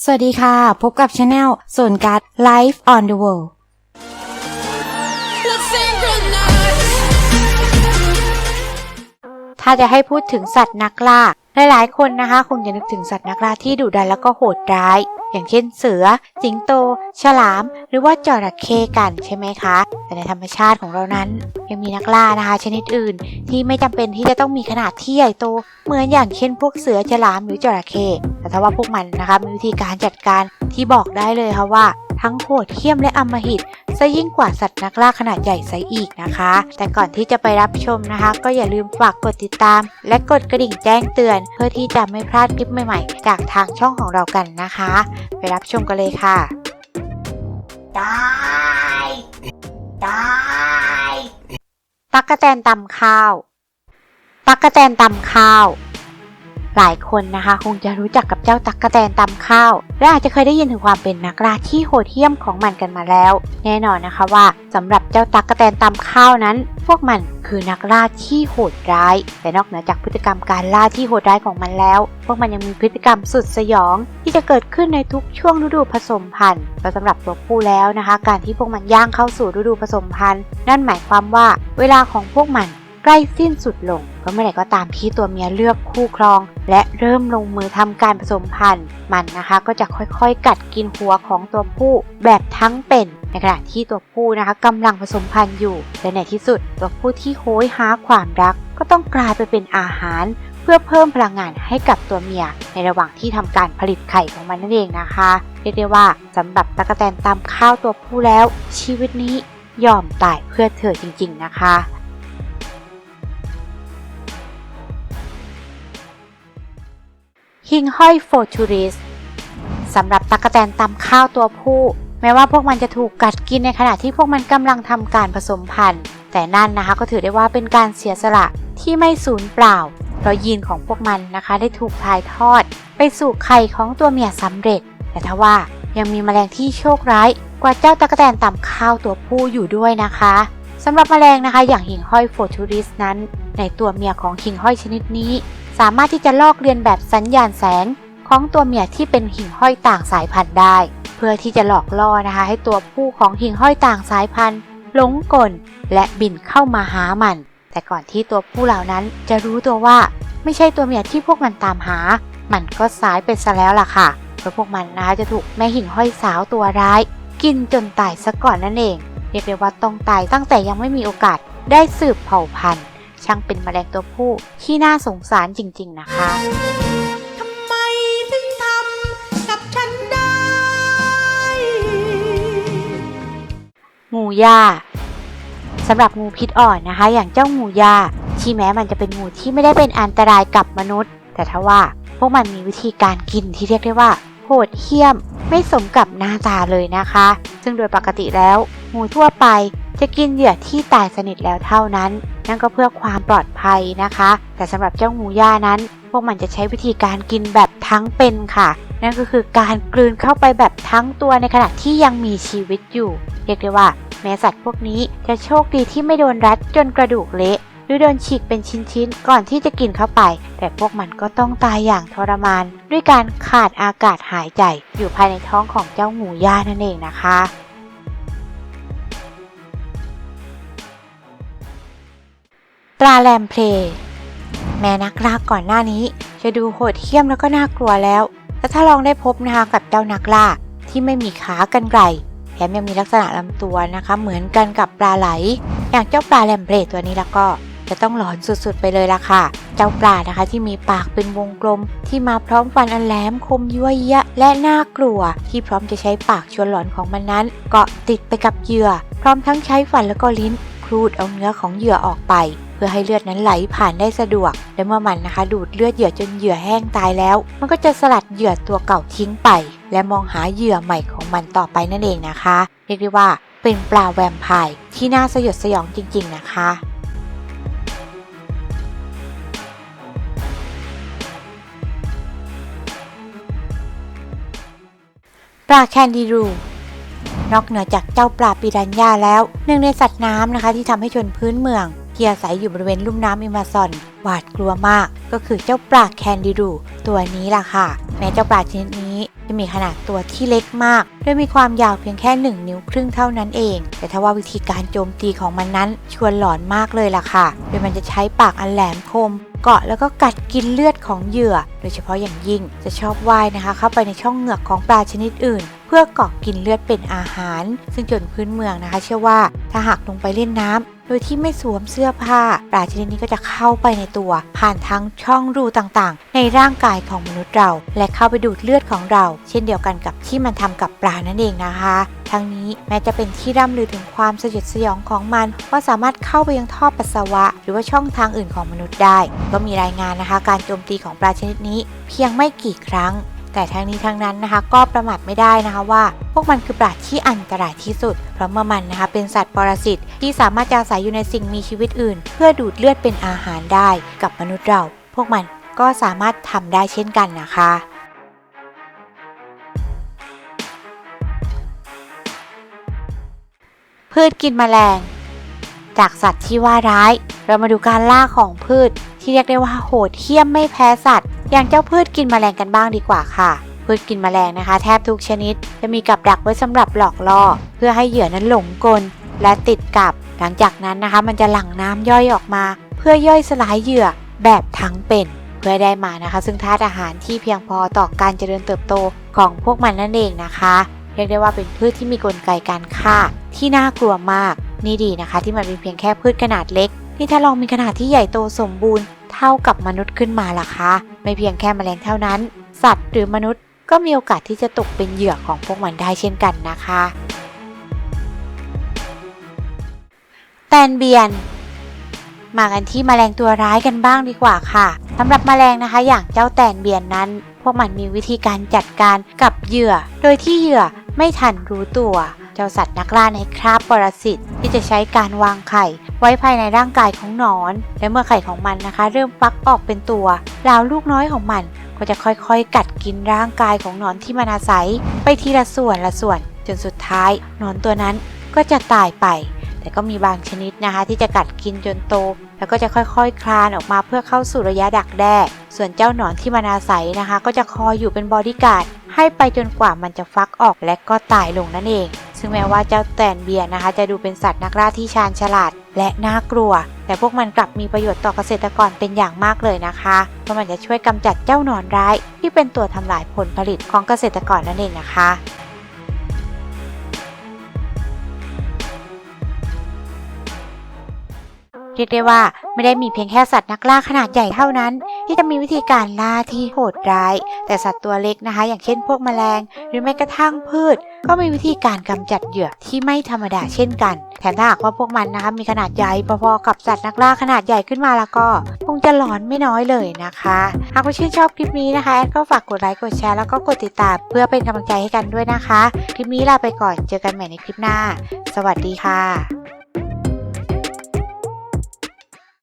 สวัสดีค่ะ พบกับช anel ส่วนการ Life on the World ถ้าจะให้พูดถึงสัตว์นักล่า หลายๆคนนะคะคงจะนึกถึงสัตว์นักล่าที่ดุดันแล้วก็โหดร้าย อย่างเช่นเสือ สิงโต ฉลาม หรือว่าจระเข้กันใช่ไหมคะ แต่ในธรรมชาติของเรานั้น ยังมีนักล่านะคะ ชนิดอื่น ที่ไม่จำเป็นที่จะต้องมีขนาดที่ใหญ่โต เหมือนอย่างเช่น พวกเสือ ฉลาม หรือจระเข้ แต่ถ้าว่าพวกมันนะคะมีวิธีการจัดการที่บอกได้เลยค่ะว่า ทั้งโหดเหี้ยมและอำมหิต ซะยิ่งกว่าสัตว์นักล่าขนาดใหญ่ซะอีกนะคะ แต่ก่อนที่จะไปรับชมนะคะ ก็อย่าลืมฝากกดติดตาม และกดกระดิ่งแจ้งเตือน เพื่อที่จะไม่พลาดคลิปใหม่ๆ จากทางช่องของเรากันนะคะ ไปรับชมกันเลยค่ะตายตายตักกะแตนตำข้าว ตักกะแตนตำข้าว หลายคนนะคะคงจะรู้จักกับเจ้าตักกะแตนตำข้าว และอาจจะเคยได้ยินถึงความเป็นนักล่าที่โหดเหี้ยมของมันกันมาแล้ว แน่นอนนะคะว่าสำหรับเจ้าตักกะแตนตำข้าวนั้น พวกมันคือนักล่าที่โหดร้าย แต่นอกเหนือจากพฤติกรรมการล่าที่โหดร้ายของมันแล้ว พวกมันยังมีพฤติกรรมสุดสยอง ที่จะเกิดขึ้นในทุกช่วงฤดูผสมพันธุ์และสำหรับตัวผู้แล้วนะคะ การที่พวกมันย่างเข้าสู่ฤดูผสมพันธุ์นั่นหมายความว่า เวลาของพวกมัน ใกล้สิ้นสุดลงเพราะเมื่อไหร่ก็ตามที่ตัวเมียเลือกคู่ครอง และเริ่มลงมือทำการผสมพันธุ์ มันนะคะก็จะค่อยๆ กัดกินหัวของตัวผู้แบบทั้งเป็นในขณะที่ตัวผู้นะคะกำลังผสมพันธุ์อยู่และในที่สุด ตัวผู้ที่โหยหาความรัก ก็ต้องกลายไปเป็นอาหาร เพื่อเพิ่มพลังงานให้กับตัวเมีย ในระหว่างที่ทำการผลิตไข่ของมันนั่นเองนะคะเรียกได้ว่าสำหรับตะกแตนตำข้าวตัวผู้แล้ว ชีวิตนี้ยอมตายเพื่อเธอจริง ๆ นะคะ หิ่งห้อยโฟทูริสสำหรับตั๊กแตนตำข้าวตัวผู้ แม้ว่าพวกมันจะถูกกัดกินในขณะที่พวกมันกำลังทำการผสมพันธุ์ แต่นั่นนะคะก็ถือได้ว่าเป็นการเสียสละที่ไม่สูญเปล่า เพราะยีนของพวกมันนะคะได้ถูกถ่ายทอด ไปสู่ไข่ของตัวเมียสำเร็จ แต่ทว่ายังมีแมลงที่โชคร้าย กว่าเจ้าตั๊กแตนตำข้าวตัวผู้อยู่ด้วยนะคะสำหรับแมลงนะคะ อย่างหิ่งห้อยโฟทูริสนั้น ในตัวเมียของหิ่งห้อยชนิดนี้ สามารถที่จะลอกเลียนแบบสัญญาณแสงของตัวเมียที่เป็นหิ่งห้อยต่างสายพันธุ์ได้ เพื่อที่จะหลอกล่อนะคะ ให้ตัวผู้ของหิ่งห้อยต่างสายพันธุ์หลงกลและบินเข้ามาหามัน แต่ก่อนที่ตัวผู้เหล่านั้นจะรู้ตัวว่า ไม่ใช่ตัวเมียที่พวกมันตามหา มันก็สายไปซะแล้วล่ะค่ะเพราะพวกมันนะคะจะถูกแม่หิ่งห้อยสาวตัวร้าย กินจนตายซะก่อนนั่นเองเรียกได้ว่าต้องตายตั้งแต่ยังไม่มีโอกาสได้สืบเผ่าพันธุ์ ช่างเป็นแมลงตัวผู้ที่น่าสงสารจริงๆนะคะทำไมถึงทำกับฉันได้ งูย่าสำหรับงูพิษอ่อนนะคะ อย่างเจ้างูย่าที่แม้มันจะเป็นงูที่ไม่ได้เป็นอันตรายกับมนุษย์ แต่ถ้าว่าพวกมันมีวิธีการกินที่เรียกได้ว่าโหดเหี้ยม ไม่สมกับหน้าตาเลยนะคะ ซึ่งโดยปกติแล้ว งูทั่วไป จะกินเหยื่อที่ตายสนิทแล้วเท่านั้น นั่นก็เพื่อความปลอดภัยนะคะ แต่สำหรับเจ้างูย่านั้น พวกมันจะใช้วิธีการกินแบบทั้งเป็นค่ะ นั่นก็คือการกลืนเข้าไปแบบทั้งตัวในขณะที่ยังมีชีวิตอยู่ เรียกได้ว่า แม้สัตว์พวกนี้จะโชคดีที่ไม่โดนรัดจนกระดูกเละหรือโดนฉีกเป็นชิ้นๆ ก่อนที่จะกินเข้าไป แต่พวกมันก็ต้องตายอย่างทรมาน ด้วยการขาดอากาศหายใจอยู่ภายในท้องของเจ้าหมูย่านั่นเองนะคะ ปลาแรมเพลย์แม้นักล่าก่อนหน้านี้ จะดูโหดเหี้ยมแล้วก็น่ากลัวแล้ว แต่ถ้าลองได้พบนะคะกับเจ้านักล่าที่ไม่มีขากันไกลแถมยังมีลักษณะลำตัวนะคะ เหมือนกันกับปลาไหล อย่างเจ้าปลาแรมเพลย์ตัวนี้แล้วก็จะต้องหลอนสุดๆไปเลยล่ะค่ะ เจ้าปลานะคะที่มีปากเป็นวงกลม ที่มาพร้อมฟันอันแหลมคมยั่วเยะ และน่ากลัว ที่พร้อมจะใช้ปากชวนหลอนของมันนั้น เกาะติดไปกับเหยื่อ พร้อมทั้งใช้ฟันแล้วก็ลิ้นครูดเอาเนื้อของเหยื่อออกไป พื่อให้เลือดนั้นไหลผ่านได้สะดวก และเมื่อมันนะคะ ดูดเลือดเหยื่อจนเหยื่อแห้งตายแล้ว มันก็จะสลัดเหยื่อตัวเก่าทิ้งไป และมองหาเหยื่อใหม่ของมันต่อไปนั่นเองนะคะ เรียกได้ว่าเป็นปลาแวมไพร์ที่น่าสยดสยองจริง ๆ นะคะปลาแคนดิรูนอกเหนือจากเจ้าปลาปิรันย่าแล้วหนึ่งในสัตว์น้ำนะคะ ที่ทำให้ชนพื้นเมือง ที่อาศัยอยู่บริเวณลุ่มน้ำอิมาซอนหวาดกลัวมาก ก็คือเจ้าปลาแคนดิรูตัวนี้ล่ะค่ะ แม้เจ้าปลาชนิดนี้จะมีขนาดตัวที่เล็กมาก โดยมีความยาวเพียงแค่ 1 นิ้วครึ่งเท่านั้นเอง แต่ถ้าว่าวิธีการโจมตีของมันนั้นชวนหลอนมากเลยล่ะค่ะ โดยมันจะใช้ปากอันแหลมคม เกาะแล้วก็กัดกินเลือดของเหยื่อ โดยเฉพาะอย่างยิ่งจะชอบว่ายนะคะ เข้าไปในช่องเหงือกของปลาชนิดอื่น พื่อกาะกินเลือดเป็นอาหาร ซึ่งจนพื้นเมืองนะคะ เชื่อว่าถ้าหากลงไปเล่นน้ำโดยที่ไม่สวมเสื้อผ้าปลาชนิดนี้ก็จะเข้าไปในตัว ผ่านทั้งช่องรูต่างๆ ในร่างกายของมนุษย์เรา และเข้าไปดูดเลือดของเรา เช่นเดียวกันกับที่มันทำกับปลานั่นเองนะคะทั้งนี้แม้จะเป็นที่ร่ำลือถึงความสยดสยองของมัน ว่าสามารถเข้าไปยังท่อปัสสาวะ หรือว่าช่องทางอื่นของมนุษย์ได้ ก็มีรายงานนะคะ การโจมตีของปลาชนิดนี้ เพียงไม่กี่ครั้ง แต่ทั้งนี้ทั้งนั้นนะคะ ก็ประมาทไม่ได้นะคะว่า พวกมันคือปลาที่อันตรายที่สุด เพราะเมื่อมันนะคะเป็นสัตว์ปรสิตที่สามารถจะอาศัยอยู่ในสิ่งมีชีวิตอื่น เพื่อดูดเลือดเป็นอาหารได้กับมนุษย์เรา พวกมันก็สามารถทำได้เช่นกันนะคะพืชกินแมลง จากสัตว์ที่ว่าร้าย เรามาดูการล่าของพืชที่เรียกได้ว่าโหดเหี้ยมไม่แพ้สัตว์ อย่างเจ้าพืชกินแมลงกันบ้างดีกว่าค่ะ พืชกินแมลงนะคะ แทบทุกชนิด จะมีกับดักไว้สำหรับหลอกล่อ เพื่อให้เหยื่อนั้นหลงกล และติดกับ หลังจากนั้นนะคะ มันจะหลั่งน้ำย่อยออกมา เพื่อย่อยสลายเหยื่อแบบทั้งเป็น เพื่อได้มานะคะ ซึ่งธาตุอาหารที่เพียงพอต่อการเจริญเติบโตของพวกมันนั่นเองนะคะเรียกได้ว่าเป็นพืชที่มีกลไกการฆ่าที่น่ากลัวมาก นี่ดีนะคะ ที่มันเป็นเพียงแค่พืชขนาดเล็ก นี่ถ้าลองมีขนาดที่ใหญ่โตสมบูรณ์ เท่ากับมนุษย์ขึ้นมาล่ะคะไม่เพียงแค่แมลงเท่านั้น สัตว์หรือมนุษย์ก็มีโอกาสที่จะตกเป็นเหยื่อของพวกมันได้เช่นกันนะคะแตนเบียน มากันที่แมลงตัวร้ายกันบ้างดีกว่าค่ะสำหรับแมลงนะคะ อย่างเจ้าแตนเบียนนั้น พวกมันมีวิธีการจัดการกับเหยื่อ โดยที่เหยื่อไม่ทันรู้ตัว เจ้าสัตว์นักล่าในคราบปรสิตที่จะใช้การวางไข่ ไว้ภายในร่างกายของหนอน และเมื่อไข่ของมันนะคะ เริ่มฟักออกเป็นตัวลาวลูกน้อยของมัน ก็จะค่อยๆ กัดกินร่างกายของหนอนที่มันอาศัย ไปทีละส่วนละส่วน จนสุดท้ายหนอนตัวนั้นก็จะตายไป แต่ก็มีบางชนิดนะคะ ที่จะกัดกินจนโต แล้วก็จะค่อยๆคคลานออกมาเพื่อเข้าสู่ระยะดักแด้ส่วนเจ้าหนอนที่มันอาศัยนะคะ ก็จะคอยอยู่เป็นบอดี้การ์ดให้ไปจนกว่ามันจะฟักออกและก็ตายลงนั่นเอง ซึ่งแม้ว่าเจ้าแตนเบียร์นะคะ จะดูเป็นสัตว์นักล่าที่ชาญฉลาด และน่ากลัว แต่พวกมันกลับมีประโยชน์ต่อเกษตรกรเป็นอย่างมากเลยนะคะเพราะมันจะช่วยกำจัดเจ้าหนอนร้าย ที่เป็นตัวทำลายผลผลิตของเกษตรกรนั่นเองนะคะ รียกได้ว่าไม่ได้มีเพียงแค่สัตว์นักล่าขนาดใหญ่เท่านั้น ที่จะมีวิธีการล่าที่โหดร้าย แต่สัตว์ตัวเล็กนะคะ อย่างเช่นพวกแมลง หรือแม้กระทั่งพืช ก็มีวิธีการกำจัดเหยื่อที่ไม่ธรรมดาเช่นกัน แถมถ้าหากว่าพวกมันนะคะมีขนาดใหญ่พอๆกับสัตว์นักล่าขนาดใหญ่ขึ้นมาแล้วก็ คงจะหลอนไม่น้อยเลยนะคะ หากว่าชื่นชอบคลิปนี้นะคะแอดก็ฝากกดไลค์กดแชร์แล้วก็กดติดตามเพื่อเป็นกำลังใจให้กันด้วยนะคะ คลิปนี้ลาไปก่อนเจอกันใหม่ในคลิปหน้า สวัสดีค่ะ